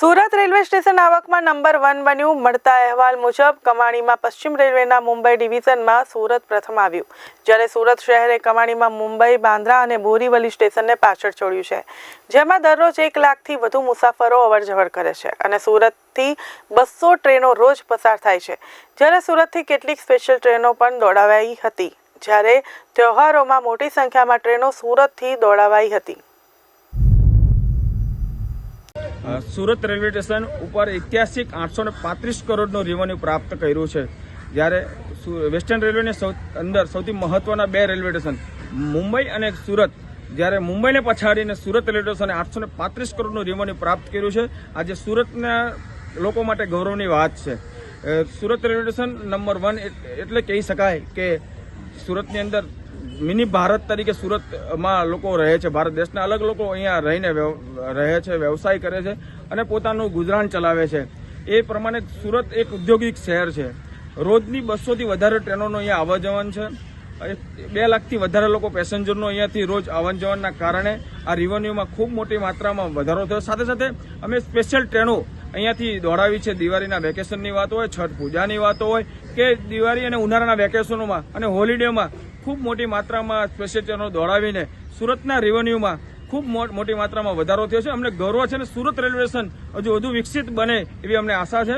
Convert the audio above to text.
Surat railway station આવકમાં number one બન્યું. મળતા અહેવાલ મુજબ કમાણીમાં પશ્ચિમ રેલવેના મુંબઈ ડિવિઝનમાં સુરત પ્રથમ આવ્યું. જ્યારે સુરત શહેરે કમાણીમાં મુંબઈ, બાંદ્રા અને બોરીવલી સ્ટેશનને પાછળ છોડ્યું છે. જેમાં દરરોજ એક લાખથી વધુ મુસાફરો અવરજવર કરે છે અને સુરતથી બસો ટ્રેનો રોજ પસાર થાય છે. જ્યારે સુરતથી કેટલીક સ્પેશિયલ ટ્રેનો પણ દોડાવાઈ હતી. જ્યારે તહેવારોમાં મોટી સંખ્યામાં ટ્રેનો સુરતથી દોડાવાઈ હતી. સુરત રેલવે સ્ટેશન ઉપર ઐતિહાસિક આઠસો ને પાંત્રીસ કરોડનું રેવન્યુ પ્રાપ્ત કર્યું છે. જ્યારે વેસ્ટર્ન રેલવેની સૌ, અંદર સૌથી મહત્વના બે રેલવે સ્ટેશન, મુંબઈ અને સુરત, જ્યારે મુંબઈને પછાડીને સુરત રેલવે સ્ટેશને આઠસો ને પાંત્રીસ કરોડનું રેવન્યુ પ્રાપ્ત કર્યું છે. આજે સુરતના લોકો માટે ગૌરવની વાત છે. Surat railway station number one એટલે કહી શકાય કે સુરતની અંદર મિની ભારત તરીકે સુરતમાં લોકો રહે છે. ભારત દેશના અલગ લોકો અહીંયા રહીને રહે છે, વ્યવસાય કરે છે અને પોતાનું ગુજરાન ચલાવે છે. એ પ્રમાણે સુરત એક ઔદ્યોગિક શહેર છે. રોજની બસોથી વધારે ટ્રેનોનો અહીંયા આવવા જવન છે બે લાખથી વધારે લોકો પેસેન્જરનો અહીંયાથી રોજ આવન જવનના કારણે આ રિવન્યુમાં ખૂબ મોટી માત્રામાં વધારો થયો. સાથે સાથે અમે સ્પેશિયલ ટ્રેનો અહીંયાથી દોડાવી છે દિવાળીના વેકેશનની વાત હોય, છઠ પૂજાની વાતો હોય, કે દિવાળી અને ઉનાળાના વેકેશનોમાં અને હોલિડેમાં ખૂબ મોટી માત્રામાં સ્પેશિયલ ટ્રેનો દોડાવીને સુરતના રેવન્યુમાં ખૂબ મોટી માત્રામાં વધારો થયો છે. અમને ગૌરવ છે અને સુરત રેલવે સ્ટેશન હજુ વધુ વિકસિત બને એવી અમને આશા છે.